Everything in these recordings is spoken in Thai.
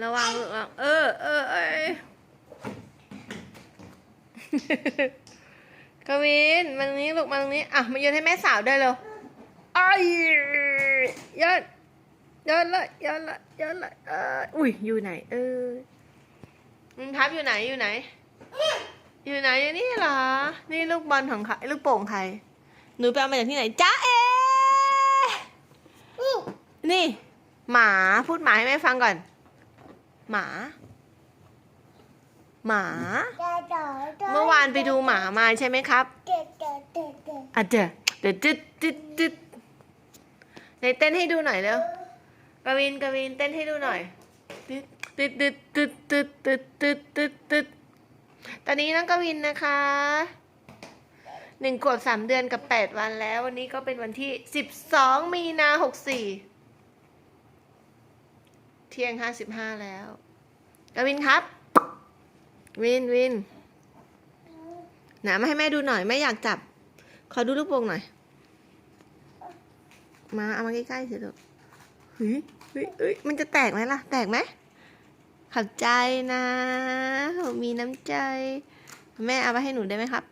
ระวังระวังเออเออเอยกวินมาตรงนี้ลูกมาตรงนี้อะมาโยนให้แม่สาวได้เลยไอ้ยโยนโยนเลยโยนเลยโยนเลยเอออุ้ยอยู่ไหน เออมึงทับอยู่ไหนอยู่ไหน อยู่ไหนอยู่นี่เหรอ นี่ลูกบอลของใครลูกโป่งใครหนูไปเอามาจากที่ไหนจ้าเอนี่ หมาพูดหมาให้แม่ฟังก่อน หมา หมา เมื่อวานไปดูหมามาใช่ไหมครับอะเดี๋ยวเดี๋ยวตึ๊ดตึ๊ดตึ๊ดไหนเต้นให้ดูหน่อยเร็วกวินกวินเต้นให้ดูหน่อยตึ๊ดตึ๊ดตึ๊ดตึ๊ดตึ๊ดตึ๊ดตึ๊ดตึ๊ดตึ๊ดตอนนี้น้องกวินนะคะหนึ่งขวบสามเดือนกับแปดวันแล้ว วันนี้ก็เป็นวันที่สิบสองมีนาหกสี่เที่ยงห้าสิบห้าแล้ว กวินครับ วินวินหนามาให้แม่ดูหน่อย แม่อยากจับ ขอดูลูกโป่งหน่อย มาเอามาใกล้ๆสิลูกเฮ้ยเฮ้ยเฮ้ยมันจะแตกไหมล่ะ แตกไหมขอบใจนะผมมีน้ำใจ แม่เอาไปให้หนูได้ไหมครับ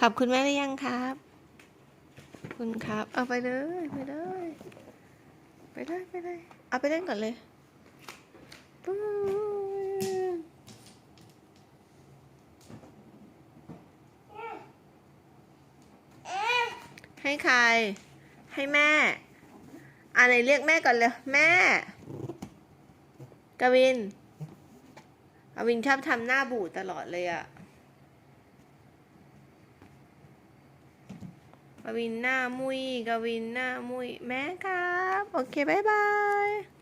ขอบคุณแม่หรือยังครับขอบคุณครับ เอาไปเลยไปเลย ไปเลยไปเลย เอาไปเล่นก่อนเลยปุ๊บ ให้ใคร ให้แม่อะไรเรียกแม่ก่อนเลย แม่ กวิน กวินชอบทำหน้าบูดตลอดเลยอะกวินหน้ามุยกวินหน้ามุยแม่ครับ โอเคบ๊ายบาย